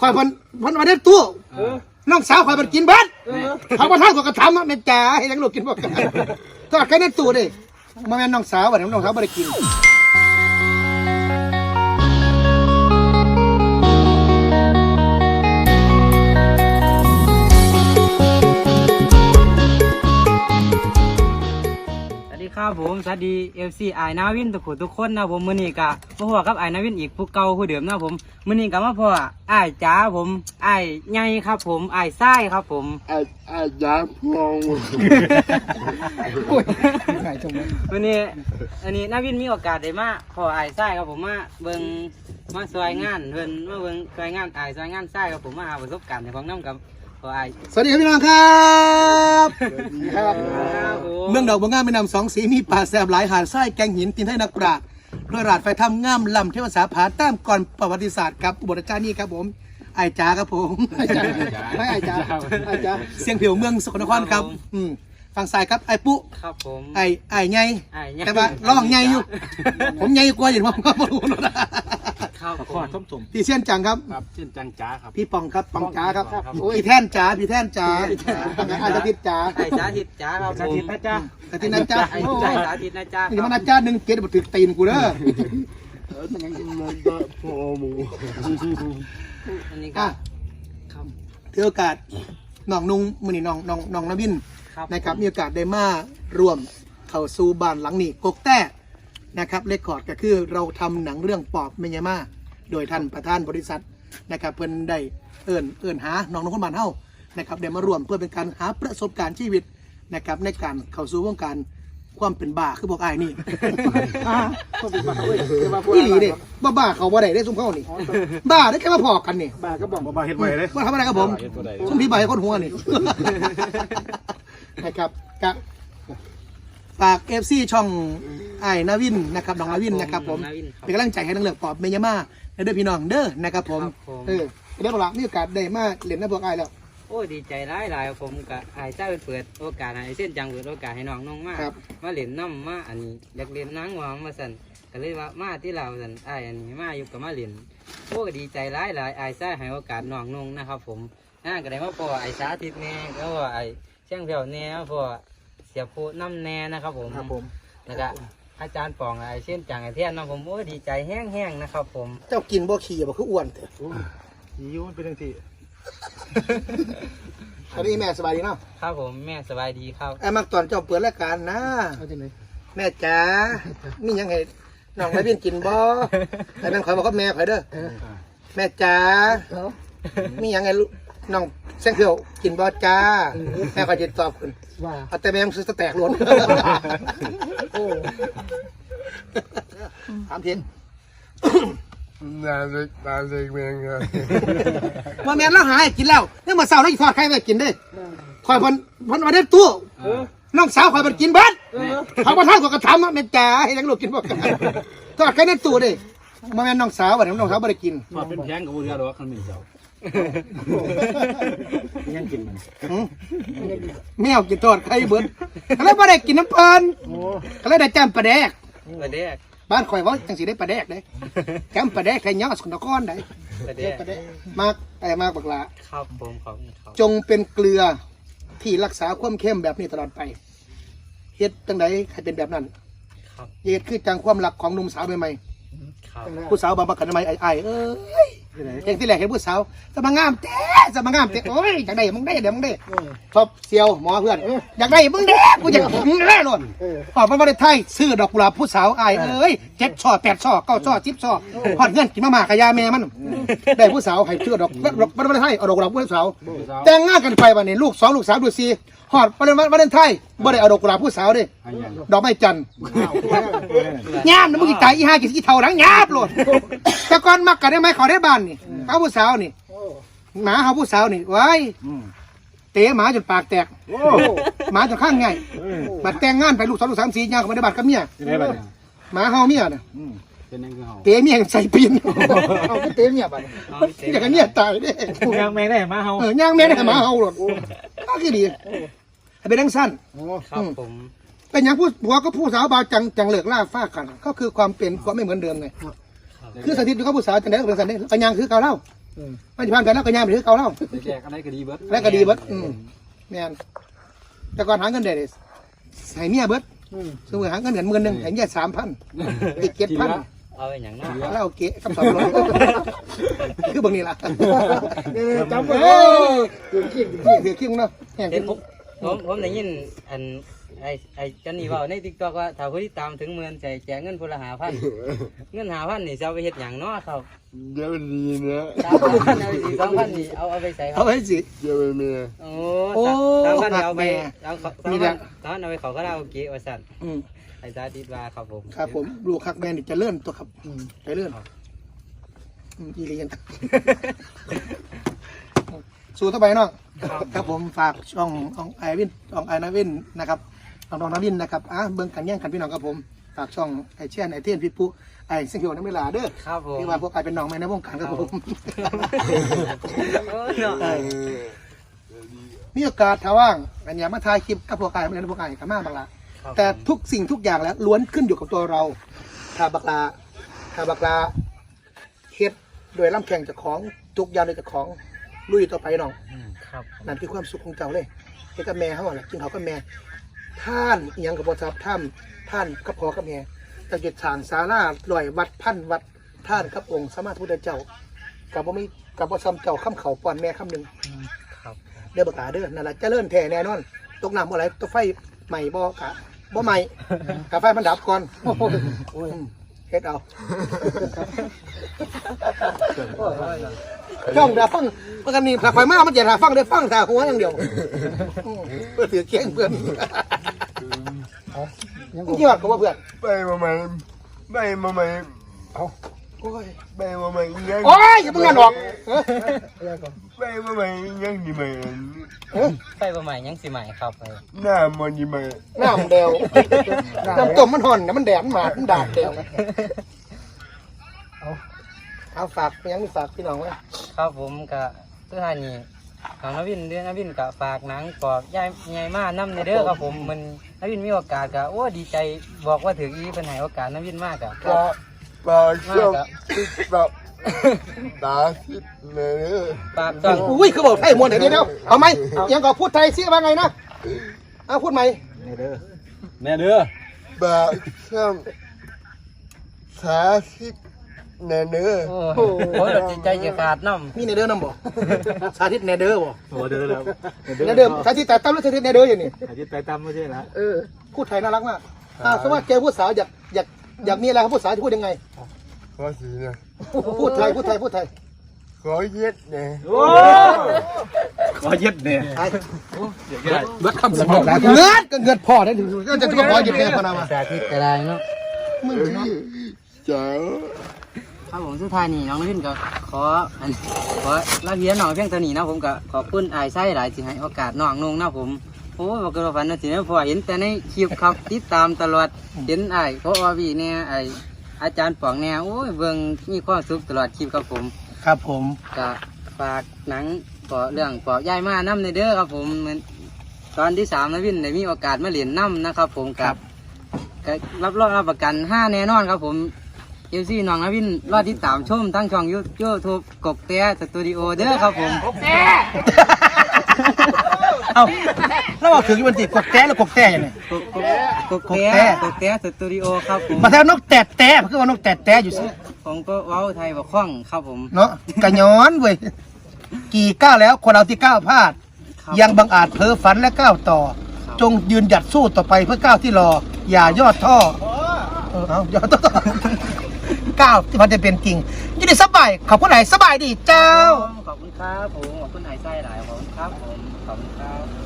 คอยเพันเพันมาได้ตู้น้องสาวคอยมันกินเบัดเขามาท่าก็กระทำอะแม่จ๋าให้ยังลูกกินบ่กันทอดแค่ในตู้ดิมาแม่นน้องสาวบัดนี้น้องสาวบ่ได้กิน ผมสวัสดีเอฟซีไอนาวินทุกคนทุกคนนะผมมื้อนี้ก็มาพบกับไอนาวินอีกผู้เก่าผู้เดิมนะผมมื้อนี้ก็มาพบไอายจ๋าผมไอายใหญ่ครับ ผมไอายไส้ครับ ผมอาอาจารย์พองโอ้ยหายจงเลยวันนี้อันนี้นาวินมีโอกาสได้มาพอไอายไส้ครับผมมาเบิ่งมาซอยงานเพิ่นมาเบิ่งซอยงานไอายซอยงานไส้ครับผมมาหาประสบการณ์ในของน้ำกับ พอไอายสวัสดีครับพี่น้องครับครับครับผมเมืองดอกบัวงามแม่น้ำสองสีมีป่าแสบหลายหาดทรายแกงหินตินให้นักปราชญ์พระราชไฟทำงามลำเทวสาผาตามก่อนประวัติศาสตร์ครับอุบลราชานี่ครับผมไอ้จ๋าครับผมไอ้จ๋าไม่ไอ้จ๋าไอ้จ๋าเสียงเผียวเมืองสกลนครครับอืมฝั่งซ้ายครับไอ้ปุ๊ครับผมไอ้ไอ้ไงอ้ายใหญ่แต่ว่าร้องไงอยู่ ผมไงกว่าอยู่ผมก็ไม่รู้นะ ครับผมต้มตุ่มพี่เชียนจังครับ ครับเช่นจังจ้าครับ พี่ปองครับปองจ๋าครับครับ โอ้ยพี่แท่นจ๋าพี่แท่นจ๋าอาจจะติดจ๋าไอายสาธิตจ๋าครับผมแต่ที่นั่นจ๋าไอ้โอ้ไอ้ยสาธิตนะจ๊ะนี่มันอาจารย์หนึ่งเกตบถึกตีนกูเด้อเออมันก็พอหมูอันนี้ก็อะครับ ถือโอกาสน้องนุงมือนี่น้องน้องน้องนวินครับ นะครับมีโอกาสได้มารวมเข้าสู่บ้านหลังนี้กกแต้ นะครับเลคคอร์ดก็คือเราทำหนังเรื่องปอบเมยามาโดยท่านประธานบริษัทนะครับเพิ่นได้เอิญเอิญหาน้องนงคนบ้านเฮานะครับได้มารวมเพื่อเป็นการหาประสบการณ์ชีวิตนะครับในการเข้าสู่วงการความเป็นบ้าคือบอกอายนี่อีหลีเด้บ้าบ้าเขาบ่ได้ได้ซุ่มเขานี่บ้าได้แค่มาพอกันนี่บ้าก็บอกบ้าเห็ดไว้เลย ว่าทำอะไรครับผมซุ่มพี่ใบคนหัวนี่ นะครับกะ ฝากเอฟซีช่องไอ้นาวินนะครับน้องนาวินนะครับผมนาวินครับ เป็นกำลังใจให้นังเหลือกปอบเมยามาและเด้อพี่น้องเด้อนะครับผมครับผม เออได้บอกละนี่โอกาสได้มาเล่นน้ำพวกไอ้ายแล้ว โอ้ยดีใจหลายหลายผมกับไอ้เจ้าเปิดโอกาสให้เส้นจังเปิดโอกาสให้น้องน้องมาครับ มาเล่นน้ำมาอันนี้อยากเล่นนังหวามมาสั่นก็เลยว่ามาที่เราสั่นไอ้ายอันนี้มาอยู่กับมาเล่นโอ้ก็ดีใจหลายหลายไอ้ใช้ให้โอกาสน้องน้องนะครับ ผมน่าก็ได้มาพอไอ้สาธิตแน่ก็ว่าไอ้เชียงเพียวแน่พอ เสียผู้น้ำแน่นะครับผมครับผมแล้วก็อาจารย์ปองไอ้เส้นจังไอ้เทียนน้องผมโอ้ยดีใจแห้งๆนะครับ ผมเจ้ากินบ่ขี่บ่คืออ้วนเถอะหิวมันเป็นทังที่ตอนนี้แม่สบายดีเนาะครับผมแม่สบายดีครับไอ้มักตอนเจ้าเปิดรายการนะแม่จ๋านี่ยังไงน้องนาวินกินบ่ไอ้นั่นขอยบอกกับแม่ขอยเด้อแม่จ๋ามีหยังไงลูก น้องแซงเขียวกินบอจ้าแม่ก็จะตอบคุณว่าเอาแต่แม่งซื้อสแต็กล้วนถามเพียงนาเซ็กนาเซ็กเมียงครับว่าแม่นแล้วหายกินแล้วนี่มาเสาร์แล้วอีกทอดไข่ไปกินเด้คอยเพันเพันมาได้ตู้น้องสาวคอยมันกินเบัดเขามาท่านก็กระทำอะแม่จ๋าให้ยังลูกกินบ่กันทอดไข่ในตู้เด้มาแม่นน้องสาวบัดนี้น้องสาวบ่ได้กินพอเป็นแพงกับบุญยาดอกคันเป็นเจ้า ยังกินมันหืมแมวกินทอดไข่เบิดก็เลยบ่ได้กินน้ำเปิ้นก็เลยได้จำปลาแดกประเด็กบ้านข่อยเว่าจังสีได้ปลาแดกได้แกมปลาแดกไข่ยอสกุนครได้ประเด็กปลาแดกมากไอ้มากบักละครับผมขอบคุณครับจงเป็นเกลือที่รักษาความเข้มแบบนี้ตลอดไปเฮ็ดจังไดให้เป็นแบบนั้นครับเฮ็ดคือจังความรักของหนุ่มสาวใหม่ครับๆผู้สาวบางบักกันใหม่ไอ้ไอ้เอ้ย เองที่แรกเห็นผู้สาวจะมางามเต้จะมางามเต้โอ้ยจังไดมึงได้เดี๋ยวมึงได้ชอบเซียวหมอเพื่อนอยากได้มึงเด้กูอยากมึงได้หล่นพอดมันมาได้ไทยซื้อดอกกุหลาบผู้สาวไอ้เอ้ยเจ็ดช่อแปดช่อเก้าช่อสิบช่อพอดเงินกินมาหมากกะยาแม่มัน ได้ผู้สาวให้ชื่อดอกดอกวันวาเลนไทน์เอาดอกกุหลาบผู้สาว แต่งงานกันไปวันนี้ลูกสองลูกสาวดูซีหอดวันวาเลนไทน์บ่ได้เอาดอกกุหลาบผู้สาวเด้ดอกไม้จันทร์ยามนะมึงกี่ไก่อีห้ากี่กี่เท่าหลังยาบโลดแต่ก่อนมักกันได้ไหมเขาได้บ้านนี่เขาผู้สาวนี่หมาเขาผู้สาวนี่ไว้เตะหมาจนปากแตกโอ้หมาจนข้างไงบัดแต่งงานไปลูกสองลูกสามสี่ยางเขาไม่ได้บัตรกับเมียเป็นไงบ้างเนี่ยหมาเฮาเมียน่ะอืม เป็นยังคือเฮาเตะเมียใส่ปีนเอาก็เตะเมียบัดเอาพิเศษอยากให้เมียตายเด้ผู้ยังแม่ได้มาเฮาเออย่างแม่ได้หมาเฮาหรอกก็คือดีให้เป็นทั้งสั้นครับผมเป็นอย่างผู้ผัวก็ผู้สาวบาวจังจังเลิกล่าฟ้ากัน ก็คือความเป็นความไม่เหมือนเดิมไงคือสถิตอยู่กับผู้สาวจังได้ก็เป็นสันได้ปัญญาคือเก่าเล่ามันจะพันกันแล้วก็ย่างไปถือเก่าแล้วแจกอะไรก็ดีเบิดแล้วก็ดีเบิดอืมแม่นแต่ก่อนหาเงินได้เลยให้เมียเบิดสมมติหาเงินเดือนหมื่นหนึ่งให้เมียสามพันอีกเจ็ดพัน เอาไปอย่างเนั้นแล้วโอเคกับสองร้อยคือบางนี้ล่ะจำไว้เอ้ยถือขี้ถือขี้มึงเนาะแห่งเห็นที่ผมผมได้ยินอันไอไอจันนี่เว่าในติ๊กต็อกว่าถ้าผู้ที่ตามถึงหมื่นใจแจกเงินพนละหาพันเงินหาพันนี่จะเอาไปเฮ็ดอย่างเนาะครับเดี๋ยวดีนะสามพันเอาไปสี่สองพันนี่เอาเอาไปใส่ครัเอาบไว้สิเดี๋ยวเมียโอ้ โอ้สามพันนี่เอาไปแม่เอาเขาสามนี่แหพัละนสามพันเอาไปเขาก็ได้โอเกะว่าสั่นอืมไอ้สาธิตว่าครับผมครับผมดูคักแมนนี่จะเลื่อนตัวครับอืมจะเลื่อนอืมอีเลียนสู้ต่อไปน้องครับผมฝากช่องของไอวินช่องไอนาวินนะครับน้องน้องนาวินนะครับอะเบิ่งกันแย่งกันพี่น้องครับผมฝากช่องไอเชียนไอเทียนพี่ปุ๊ไอเสียงเหียวน้ำเวลาเด้อครับผมที่ว่าพวกไอเป็นน้องแม่ในวงการครับผม มีโอกาสถ้าว่างอันนี้มาถ่ายคลิปกับพวกไอไม่ได้พวกไอกับมาบักละครับแต่ทุกสิ่งทุกอย่างแล้วล้วนขึ้นอยู่กับตัวเราถ้าบักลาถ้าบักลาเฮ็ดโดยล่ำแข่งเจากของทุกอย่างโดยเจากของลุยต่อไปน้องอืมครับนั่นคือความสุขของเจ้าเลยเฮ็ดกับแม่เขาแหละกินเขาวกับแม่ท่านอิหยังกับพ่อทรัพย์ท่านท่านกับพ่อกับแม่แต่เกิดสร้างศาลาลอยวัดพันวัดท่านกับองค์สมมาพุทธเจ้ากับบ่มีกับบ่ซ้ำเจ้าข้ามเขาป้อนแม่คำหนึ่งครับ เด้อบักลาเด้อนั่นแหละเจริญแท้แน่นอนตกน้ำบ่ไหลตกไฟใหม่บ่กะบ่ใหม่กะไฟมันดับก่อนอืมเฮ็ดเอาช่องดาฟังเพื่อนนี่ถ้าไฟมามันจะหาฟังได้ฟังแต่หัวอย่างเดียวอืมเพื่อถือเคียงเพื่อนมึงกี่วัดก็ว่าเพื่อน ไปมาใหม่ไปมาใหม่ โอ้ยไปมาใหม่ยังโอ้ยอย่าเพิ่งงานออกเออไปมาใหม่ยังดีไหมเออไปประมาณยังสิใหม่ครับไปหน้ามันดีไหมน้ำเดียวน้ำต้มมันห่อนนะมันแดดมันหมาดมันดาดเดียวเอาเอาฝากไปยังมีฝากพี่น้องไว้ครับผมกับสุดท้ายนี้ของนวินเดือนนวินกับฝากหนังปอบยายยายมานํในเด้อครับผมมันนวินมีโอกาสกับโอ้ดีใจบอกว่าถึงอีเป็นไหนโอกาสนวินมากกับ ปลาปลาช่องติดแบบตาทิพเนื้อฝากช่องอุ้ยคือบอกไทยมวนเดี๋ยวเดี๋ยวเอาไหมยังก็พูดไทยซิว่าไงนะเอาพูดไหมแม่เด้อปลาช่องตาทิพเนื้อโอ้โหจิตใจจะขาดน้ำมีเนเดอร์นำบ่สาธิตเนเดอร์บ่โอ้เด้อแล้วเนเดอร์สาธิตแต่ตั้มหรือสาธิตเนเดอร์อย่างนี้อาทิตย์ไปตามไม่ใช่ละเออพูดไทยน่ารักมากอ่าสมมติว่าเจอผู้สาวอยากอยากอยากมีอะไรครับผู้สาวจะพูดยังไงข อสีนะพูดไทยพูดไทยพูดไทยขอเย็ดเนี่ยโอ้ขอเย็ดเนี่ยไทยเบิดคำสมบูรณ์แล้วเงินก็เงินพ่อได้ถึงก็จะต้องขอหยิบแม่พนามาสาธิตก็ได้เนาะมึงเนาะเจ้าครับผมสุดท้ายนี้น้องนวินก็ขออันขอลาเพียนน้องเพียงเท่านี้นะผมก็ขอบคุณอายไส้หลายที่ให้โอกาสน้องนงนะผมโอ้บอกกันว่าฝันนะสินะเพราะว่าเห็นแต่ในคลิปครับติดตามตลอดเห็นไอ้ายเพราะว่าพี่เนี่ยไอ้ อาจารย์ป๋องเนี่ยโอ้ยเบิ่งมีความสุขตลอดคลิปครับผมครับผมก็ฝากหนังปอเรื่องปอยายมาน้ำในเด้อครับผมเหมือนตอนที่สามนะวินได้มีโอกาสมาเรียนน้ำนะครับ ผมกับก็รับรองรับประกันห้าแน่นอนครับผมเอฟซีน้องนะวินรอติดตามชมทั้งช่องยูทูบกบเต้สตูดิโอเด้อครับผมเอาแล้วบอกถึงวันติกกแต้หรือกกแต้ยังไงกบ กบกบเต้กบเต้กบเต้สตูดิโอครับผมมาแถวนกแตดแต้คือว่านกแตดแต้อยู่สิผมก็เว้าไทยบอกคล่องครับผมเนาะกะย้อนเว้ยกี่ก้าวแล้วคนเราที่ก้าวพลาดครับยังบังอาจเพ้อฝันและก้าวต่อครับจงยืนหยัดสู้ต่อไปเพื่อก้าวที่รอ อย่าย่อท้อเออเอาย่อท้อก้าวที่มันจะเป็นจริงยินดีสบายขอบคุณไหนสบายดีเจ้าขอบคุณครับผมขอบคุณไอ้ไส้หลายขอบคุณครับผมขอบคุณครับ